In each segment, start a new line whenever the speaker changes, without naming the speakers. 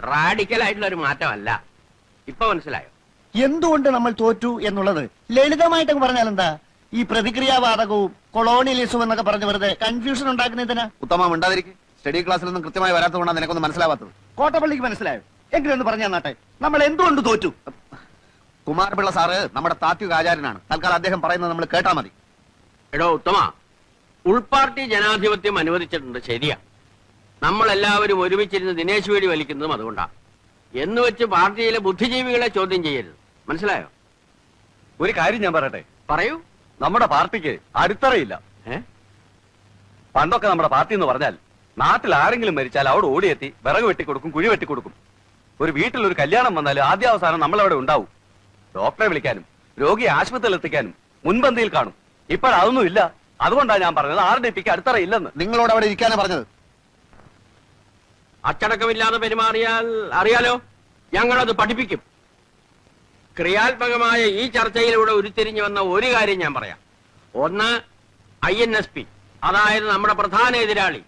Radical ആയിട്ടുള്ള ഒരു മാറ്റമല്ല. ഇപ്പൊ മനസ്സിലായോ?
എന്തുകൊണ്ട് നമ്മൾ തോറ്റു എന്നുള്ളത്? ലളിതമായിട്ടൊക്കെ പറഞ്ഞാൽ എന്താ ഈ പ്രതിക്രിയാവാദകവും കൊളോണിയലിസവും എന്നൊക്കെ പറഞ്ഞ് വെറുതെ കൺഫ്യൂഷൻ ഉണ്ടാക്കുന്നതിനാ
ഉത്തമം ഉണ്ടാതിരിക്കും സ്റ്റഡി ക്ലാസ്സിലൊന്നും കൃത്യമായി വരാത്തതുകൊണ്ടാണ് നിനക്കൊന്നും മനസ്സിലാവാത്തത്.
കോട്ടപ്പള്ളിക്ക് മനസ്സിലായോ? എങ്കിലും ഒന്ന് പറഞ്ഞു തന്നാട്ടെ നമ്മൾ എന്തുകൊണ്ട് തോറ്റു?
കുമാരപിള്ള സാറ് നമ്മുടെ താത്വിക ആചാര്യനാണ്. തൽക്കാലം അദ്ദേഹം പറയുന്നത് നമ്മൾ കേട്ടാ മതി.
എടോ ഉത്തമ ഉൾപാർട്ടി ജനാധിപത്യം അനുവദിച്ചിട്ടുണ്ട് ശരിയാ. നമ്മൾ എല്ലാവരും ഒരുമിച്ചിരുന്ന് ദിനേശ് വേടി വലിക്കുന്നതും അതുകൊണ്ടാണ് എന്ന് വെച്ച് പാർട്ടിയിലെ ബുദ്ധിജീവികളെ ചോദ്യം ചെയ്യരുത്. മനസ്സിലായോ?
ഒരു കാര്യം ഞാൻ പറയട്ടെ.
പറയൂ.
നമ്മുടെ പാർട്ടിക്ക് അടിത്തറയില്ല.
ഏ?
പണ്ടൊക്കെ നമ്മുടെ പാർട്ടി എന്ന് പറഞ്ഞാൽ നാട്ടിൽ ആരെങ്കിലും മരിച്ചാൽ അവിടെ ഓടിയെത്തി വിറക് വെട്ടിക്കൊടുക്കും കുഴി വെട്ടിക്കൊടുക്കും ഒരു വീട്ടിൽ ഒരു കല്യാണം വന്നാൽ ആദ്യാവസാനം നമ്മളവിടെ ഉണ്ടാവും. ഡോക്ടറെ വിളിക്കാനും രോഗിയെ ആശുപത്രിയിൽ എത്തിക്കാനും മുൻപന്തിയിൽ കാണും. ഇപ്പോഴതൊന്നും ഇല്ല. അതുകൊണ്ടാണ് ഞാൻ പറഞ്ഞത്. ആർ ഡി പിക്ക് അടിത്തറയില്ലെന്ന്.
നിങ്ങളോട് അവിടെ ഇരിക്കാനാ പറഞ്ഞത്.
അച്ചടക്കമില്ലാതെ പെരുമാറിയാൽ അറിയാലോ ഞങ്ങളത് പഠിപ്പിക്കും. ക്രിയാത്മകമായ ഈ ചർച്ചയിലൂടെ ഉരുത്തിരിഞ്ഞു വന്ന ഒരു കാര്യം ഞാൻ പറയാം. ഒന്ന് ഐ എൻ എസ് പി അതായത് നമ്മുടെ പ്രധാന എതിരാളി.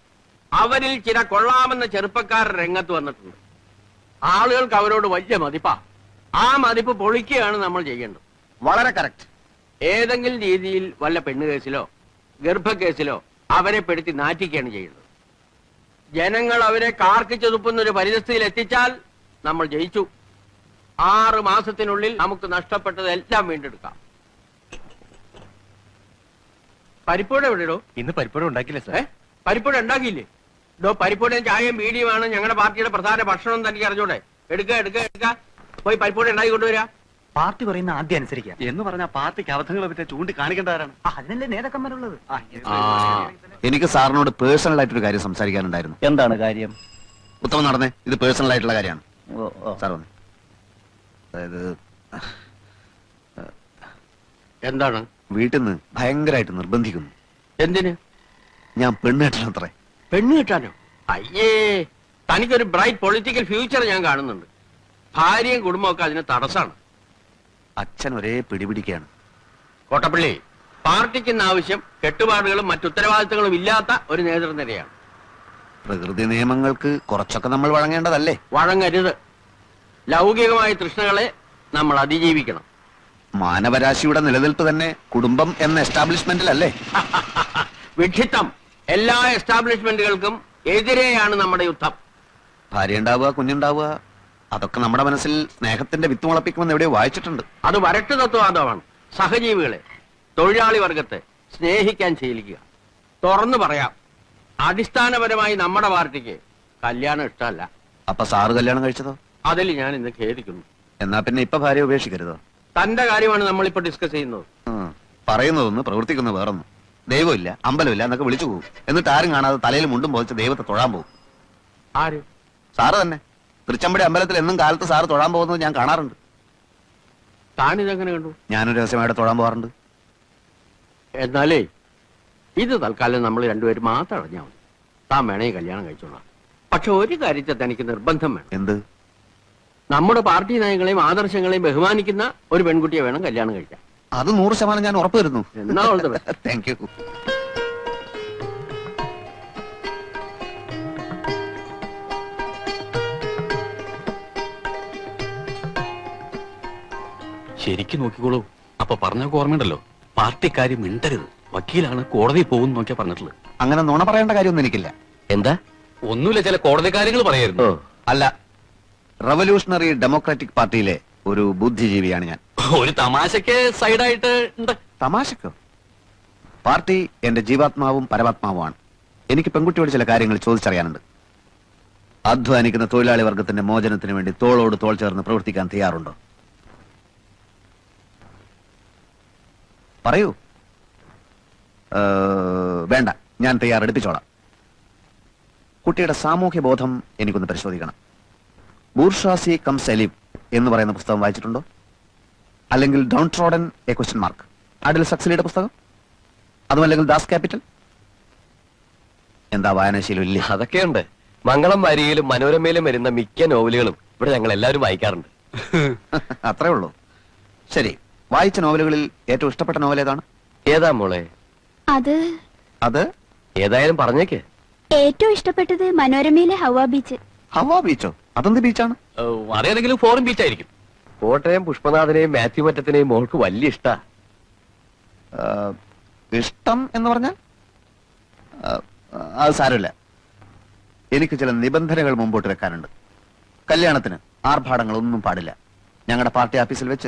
അവരിൽ ചില കൊള്ളാമെന്ന ചെറുപ്പക്കാർ രംഗത്ത് വന്നിട്ടുണ്ട്. ആളുകൾക്ക് അവരോട് വലിയ മതിപ്പാ. ആ മതിപ്പ് പൊളിക്കുകയാണ് നമ്മൾ ചെയ്യേണ്ടത്.
വളരെ കറക്റ്റ്.
ഏതെങ്കിലും രീതിയിൽ വല്ല പെണ്ണുകേസിലോ ഗർഭക്കേസിലോ അവരെ പെടുത്തി നാറ്റിക്കുകയാണ് ചെയ്യുന്നത്. ജനങ്ങൾ അവരെ കാർക്കിച്ചൊതുപ്പുന്ന ഒരു പരിതസ്ഥിതിയിൽ എത്തിച്ചാൽ നമ്മൾ ജയിച്ചു. ആറ് മാസത്തിനുള്ളിൽ നമുക്ക് നഷ്ടപ്പെട്ടതെല്ലാം വീണ്ടെടുക്കാം. പരിപ്പൂടെ എവിടെയോ
ഇന്ന് പരിപ്പോട് ഉണ്ടാക്കില്ല
സാർ? പരിപ്പോട് ഉണ്ടാക്കിയില്ലേ? ഇടോ പരിപ്പൂടെയും ചായയും ബീഡിയുമാണ് ഞങ്ങളുടെ പാർട്ടിയുടെ പ്രധാന ഭക്ഷണം തന്നെ അറിഞ്ഞൂടെ. എടുക്കുക എടുക്കുക എടുക്കുക പോയി പരിപ്പോട് ഉണ്ടാക്കി കൊണ്ടുവരാ.
പാർട്ടി പറയുന്ന ആദ്യം അനുസരിക്കാം.
എന്ന് പറഞ്ഞ പാർട്ടിക്ക് അബദ്ധങ്ങളെ പറ്റി ചൂണ്ടിക്കാണിക്കേണ്ടവരാണ്.
അതിനല്ലേ നേതാക്കന്മാരുള്ളത്?
എനിക്ക് സാറിനോട് പേഴ്സണൽ ആയിട്ടൊരു കാര്യം സംസാരിക്കാനുണ്ടായിരുന്നു.
എന്താണ് കാര്യം?
ഉത്തമം നടന്നേ ഇത് പേഴ്സണൽ ആയിട്ടുള്ള കാര്യമാണ്. സാർ വന്നേ. അതായത്
എന്താണ്?
വീട്ടിൽ നിന്ന് ഭയങ്കരമായിട്ട് നിർബന്ധിക്കുന്നു.
എന്തിന്?
ഞാൻ പെണ്ണ് കെട്ടണത്രേ.
പെണ്ണ് കെട്ടാനോ? അയ്യേ തനിക്കൊരു ബ്രൈറ്റ് പൊളിറ്റിക്കൽ ഫ്യൂച്ചർ ഞാൻ കാണുന്നുണ്ട്. ഭാര്യയും കുടുംബമൊക്കെ അതിന് തടസ്സാണ്.
അച്ഛൻ ഒരേ പിടിപിടിക്കുകയാണ്
കോട്ടപ്പള്ളി പാർട്ടിക്ക് ഇന്ന് ആവശ്യം കെട്ടുപാടുകളും മറ്റുത്തരവാദിത്തങ്ങളും ഇല്ലാത്ത ഒരു നേതൃനിരയാണ്
പ്രകൃതി നിയമങ്ങൾക്ക് കുറച്ചൊക്കെ നമ്മൾ വഴങ്ങേണ്ടതല്ലേ?
വഴങ്ങരുത്. ലൗകികമായ തൃഷ്ണകളെ നമ്മൾ അതിജീവിക്കണം.
മാനവരാശിയുടെ നിലനിൽപ്പ് തന്നെ കുടുംബം എന്ന എസ്റ്റാബ്ലിഷ്മെന്റിലല്ലേ?
വിക്ഷിത്തം എല്ലാ എസ്റ്റാബ്ലിഷ്മെന്റുകൾക്കും എതിരെയാണ് നമ്മുടെ യുദ്ധം.
ഭാര്യ ഉണ്ടാവുക കുഞ്ഞുണ്ടാവുക അതൊക്കെ നമ്മുടെ മനസ്സിൽ സ്നേഹത്തിന്റെ വിത്ത് മുളപ്പിക്കുമെന്ന് എവിടെയോ വായിച്ചിട്ടുണ്ട്.
അത് വരട്ട് തത്വവാദമാണ് സഹജീവികളെ തൊഴിലാളി വർഗത്തെ സ്നേഹിക്കാൻ ശീലിക്കുക. തുറന്നു പറയാം. അടിസ്ഥാനപരമായി നമ്മുടെ പാർട്ടിക്ക് കല്യാണം ഇഷ്ടമല്ല.
അപ്പൊ സാറ് കല്യാണം കഴിച്ചതോ?
അതിൽ ഞാൻ ഇന്ന് ഖേദിക്കുന്നു.
എന്നാ പിന്നെ ഇപ്പൊ ഭാര്യ ഉപേക്ഷിക്കരുതോ?
തന്റെ കാര്യമാണ് നമ്മളിപ്പോ ഡിസ്കസ് ചെയ്യുന്നത്.
പറയുന്നതൊന്ന് പ്രവർത്തിക്കുന്ന വേറൊന്നും. ദൈവമില്ല അമ്പലമില്ല എന്നൊക്കെ വിളിച്ചു പോകും. എന്നിട്ട് ആരും കാണാതെ തലയിൽ മുണ്ടും പോലിച്ച് ദൈവത്തെ തൊഴാൻ പോകും.
ആര്?
സാറ് തന്നെ. തൃച്ചമ്പടി അമ്പലത്തിൽ എന്നും കാലത്ത് സാറ് തൊഴാൻ പോകുന്നത് ഞാൻ കാണാറുണ്ട്.
താനിതെങ്ങനെ കണ്ടു?
ഞാനൊരു രഹസ്യമായിട്ട് തൊഴാൻ പോകാറുണ്ട്.
എന്നാലേ ഇത് തൽക്കാലം നമ്മൾ രണ്ടുപേരും മാത്രം അറിഞ്ഞാൽ മതി. താൻ വേണേ കല്യാണം കഴിച്ചോളാം. പക്ഷെ ഒരു കാര്യത്തെ തനിക്ക് നിർബന്ധം വേണം.
എന്ത്?
നമ്മുടെ പാർട്ടി നയങ്ങളെയും ആദർശങ്ങളെയും ബഹുമാനിക്കുന്ന ഒരു പെൺകുട്ടിയെ വേണം കല്യാണം കഴിക്കാൻ.
അത് നൂറ് ശതമാനം ഞാൻ ഉറപ്പ് വരുന്നു
എന്നാ
താങ്ക് യു
ശരിക്കും നോക്കിക്കോളൂ. അപ്പൊ പറഞ്ഞൊക്കെ ഓർമ്മയുണ്ടല്ലോ? പാർട്ടിക്കാര്യം മിണ്ടരുത്. വക്കീലാണ് കോടതി പോകും നോക്കിയാ പറഞ്ഞിട്ടുള്ളത്.
അങ്ങനെ നുണ പറയേണ്ട കാര്യമൊന്നും എനിക്കില്ല.
എന്താ? ഒന്നുമില്ല ചില കോടതി കാര്യങ്ങൾ പറയായിരുന്നു.
അല്ല റവല്യൂഷണറി ഡെമോക്രാറ്റിക് പാർട്ടിയിലെ ഒരു ബുദ്ധിജീവിയാണ് ഞാൻ.
ഒരു തമാശക്ക് സൈഡായിട്ട്
തമാശക്കോ? പാർട്ടി എന്റെ ജീവാത്മാവും പരമാത്മാവുമാണ്. എനിക്ക് പെൺകുട്ടിയോട് ചില കാര്യങ്ങൾ ചോദിച്ചറിയാനുണ്ട്. അധ്വാനിക്കുന്ന തൊഴിലാളി വർഗത്തിന്റെ മോചനത്തിന് വേണ്ടി തോളോട് തോൾ ചേർന്ന് പ്രവർത്തിക്കാൻ തയ്യാറുണ്ടോ? പറയൂ. വേണ്ട ഞാൻ തയ്യാറെടുപ്പിച്ചോളാം. കുട്ടിയുടെ സാമൂഹ്യ ബോധം എനിക്കൊന്ന് പരിശോധിക്കണം. ബൂർഷാസി കം സലീം എന്ന് പറയുന്ന പുസ്തകം വായിച്ചിട്ടുണ്ടോ? അല്ലെങ്കിൽ down trodden a question mark? അഡിൽ സക്സലിയുടെ പുസ്തകം? അതുമല്ലെങ്കിൽ ദാസ് ക്യാപിറ്റൽ? എന്താ വായനാശീലം ഇല്ല?
അതൊക്കെയുണ്ട്. മംഗളം വാരിയിലും മനോരമയിലും വരുന്ന മിക്ക നോവലുകളും ഇവിടെ ഞങ്ങൾ എല്ലാവരും വായിക്കാറുണ്ട്.
അത്രേ ഉള്ളൂ. ശരി. വായിച്ച നോവലുകളിൽ ഏറ്റവും ഇഷ്ടപ്പെട്ട നോവൽ ഏതാണ്?
ഏതാ മോളെ?
അത്
അത്?
ഏതായാലും പറഞ്ഞേക്ക്.
ഏറ്റവും ഇഷ്ടപ്പെട്ടത് മനോരമയിലെ ഹവാ ബീച്ച്.
ഹവാ ബീച്ചോ? അതെന്ത് ബീച്ചാണ്?
അറിയാതെങ്കിലും അതേതെങ്കിലും ഫോറിൻ ബീച്ച് ആയിരിക്കും
കോട്ടയം പുഷ്പനാഥനെയും മാത്യു മറ്റത്തിനെയും മോൾക്ക് വലിയ ഇഷ്ടാ.
ഇഷ്ടം എന്ന് പറഞ്ഞാൽ? ആ, അത് സാരമില്ല. എനിക്ക് ചില നിബന്ധനകൾ മുമ്പോട്ട് വെക്കാനുണ്ട്. കല്യാണത്തിന് ആർഭാടങ്ങളൊന്നും പാടില്ല. ഞങ്ങളുടെ പാർട്ടി ഓഫീസിൽ വെച്ച്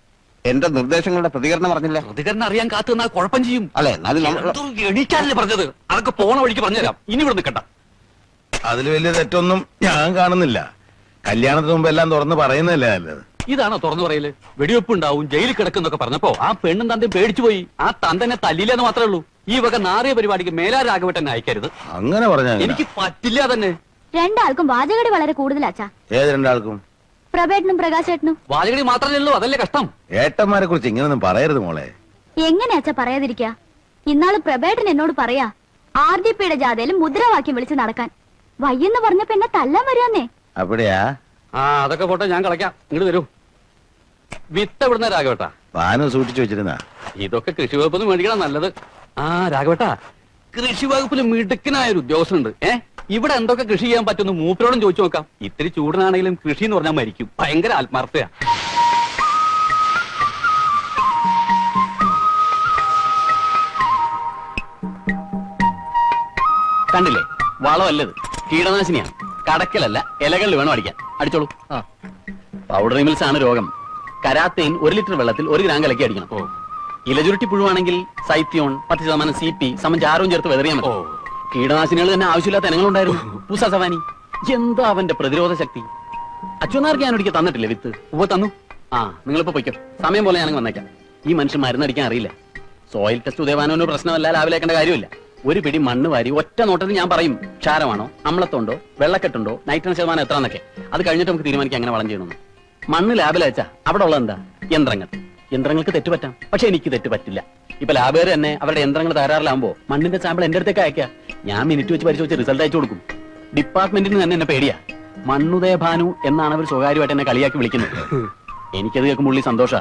എന്റെ നിർദ്ദേശങ്ങളുടെ പ്രതികരണം പറഞ്ഞില്ല
പ്രതികരണം അറിയാൻ കാത്തു നിന്നാൽ കുഴപ്പം ചെയ്യും.
അല്ലെ? എന്നാലും നമ്മൾ
എന്തോ എണീക്കാനല്ലേ പറഞ്ഞത്? അതൊക്കെ പോണ വഴിക്ക് പറഞ്ഞുതരാം. ഇനി ഇവിടെ നിൽക്കണ്ട.
അതിൽ വലിയ തെറ്റൊന്നും ഞാൻ കാണുന്നില്ല. കല്യാണത്തിന് മുമ്പ് എല്ലാം തുറന്ന് പറയുന്നതല്ലേ നല്ലത്?
ഇതാണോ തുറന്നു പറയൽ? വെടിവെപ്പ് ഉണ്ടാവും ജയിലിൽ കിടക്കുന്നൊക്കെ പറഞ്ഞപ്പോ ആ പെണ്ണും തന്തയും പേടിച്ചു പോയി. ആ തന്തനെ തല്ലില്ലെന്ന് മാത്രമേ ഉള്ളൂ. ഈ വക നാറിയ പരിപാടിക്ക് മേലാ രാഘവട്ടനെ അയക്കരുത്.
അങ്ങനെ പറഞ്ഞാൽ
എനിക്ക് പറ്റില്ല തന്നെ
രണ്ടാൾക്കും വാചകടി വളരെ കൂടുതലാച്ചാ
ഏത് രണ്ടാൾക്കും?
പ്രഭേട്ടനും പ്രകാശേട്ടനും.
വാചകടി മാത്രമേ ഉള്ളൂ അതല്ലേ കഷ്ടം.
ഏട്ടന്മാരെ കുറിച്ച് ഇങ്ങനൊന്നും പറയരുത് മോളെ.
എങ്ങനെ അച്ഛാ പറയാതിരിക്കാ? ഇന്നാൾ പ്രഭേട്ടൻ എന്നോട് പറയാ ആർ ഡി പിയുടെ ജാഥയിൽ മുദ്രാവാക്യം വിളിച്ച് നടക്കാൻ. വയ്യെന്ന് പറഞ്ഞപ്പോ എന്നെ തല്ലാൻ വരാന്നേ
അവിടെയാ?
ആ അതൊക്കെ പോട്ടെ ഞാൻ കളയ്ക്കാം. ഇങ്ങോട്ട് വരൂ. വിത്ത് എവിടുന്ന രാഘവട്ടാ?
പാനം സൂക്ഷിച്ചു വെച്ചിരുന്ന.
ഇതൊക്കെ കൃഷി വകുപ്പ് മേടിക്കണം നല്ലത്. ആ രാഘവട്ടാ കൃഷി വകുപ്പിൽ മിടുക്കനായ ഒരു ഉദ്യോഗസ്ഥനുണ്ട്. ഏ? ഇവിടെ എന്തൊക്കെ കൃഷി ചെയ്യാൻ പറ്റുമെന്ന് മൂപ്പരോടും ചോദിച്ചു നോക്കാം. ഇത്തിരി ചൂടനാണെങ്കിലും കൃഷി എന്ന് പറഞ്ഞാൽ മരിക്കും. ഭയങ്കര ആത്മാർത്ഥയാ. കണ്ടില്ലേ? വളമല്ലത് കീടനാശിനിയാണ്. കടക്കലല്ല ഇലകളിൽ വേണം അടിക്കാൻ. അടിച്ചോളൂ. പൗഡർ മിൽസ് ആണ് രോഗം. കരാത്തേൻ ഒരു ലിറ്റർ വെള്ളത്തിൽ ഒരു ഗ്രാം കലക്കി അടിക്കണം. ഇലചുരുട്ടി പുഴുവാണെങ്കിൽ സൈത്യോൺ പത്ത് ശതമാനം സി പി സമം ചാരവും ചേർത്ത് വെതറിയാൻ മതി. കീടനാശിനികൾ തന്നെ ആവശ്യമില്ലാത്ത ഇനങ്ങളുണ്ടായിരുന്നു. പൂസ സവാനി എന്താ അവന്റെ പ്രതിരോധ ശക്തി? അച്ഛനാർക്ക് ഞാൻ ഒരിക്കൽ തന്നിട്ടില്ലേ വിത്ത്? ഉവ തന്നു. ആ നിങ്ങളിപ്പോ പൊയ്ക്കോ. സമയം പോലെ ഞാനങ്ങ് വന്നേക്കാം. ഈ മനുഷ്യൻ മരുന്നടിക്കാൻ അറിയില്ല. സോയിൽ ടെസ്റ്റ് ഉദയവാനോ പ്രശ്നമല്ല രാവിലേക്കേണ്ട കാര്യമില്ല. ഒരു പിടി മണ്ണ് വാരി ഒറ്റ നോട്ടത്തിൽ ഞാൻ പറയും ക്ഷാരമാണോ അമ്ലത്തുണ്ടോ വെള്ളക്കെട്ടുണ്ടോ നൈട്രജൻ ശതമാനം എത്ര എന്നൊക്കെ അത് കഴിഞ്ഞിട്ട് നമുക്ക് തീരുമാനിക്കാം അങ്ങനെ വളം ചെയ്യണമെന്ന്. മണ്ണ് ലാബിൽ അയച്ചാ അവിടെ ഉള്ളത് എന്താ? യന്ത്രങ്ങൾ. യന്ത്രങ്ങൾക്ക് തെറ്റ് പറ്റാം പക്ഷെ എനിക്ക് തെറ്റുപറ്റില്ല. ഇപ്പൊ ലാബേർ തന്നെ അവരുടെ യന്ത്രങ്ങൾ തകരാറിലാകുമ്പോ മണ്ണിന്റെ സാമ്പിൾ എന്റെ അടുത്തേക്ക് അയക്കാ ഞാൻ മിനിറ്റ് വെച്ച് പരിശോധിച്ച് റിസൾട്ട് അയച്ചു കൊടുക്കും. ഡിപ്പാർട്ട്മെന്റിന് തന്നെ എന്നെ പേടിയാ. മണ്ണുദയ ഭാനു എന്നാണ് അവർ സ്വകാര്യമായിട്ട് എന്നെ കളിയാക്കി വിളിക്കുന്നത്. എനിക്കത് കേൾക്കുമ്പോൾ ഉള്ളി സന്തോഷ.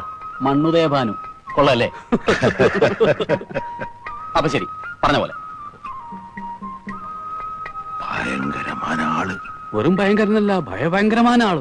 മണ്ണുദയ ഭാനു. കൊള്ളല്ലേ? അപ്പൊ ശരി. പറഞ്ഞ പോലെ.
ഭയങ്കരമായ ആൾ
വെറും ഭയങ്കരനല്ല ഭയഭയങ്കരമായ ആൾ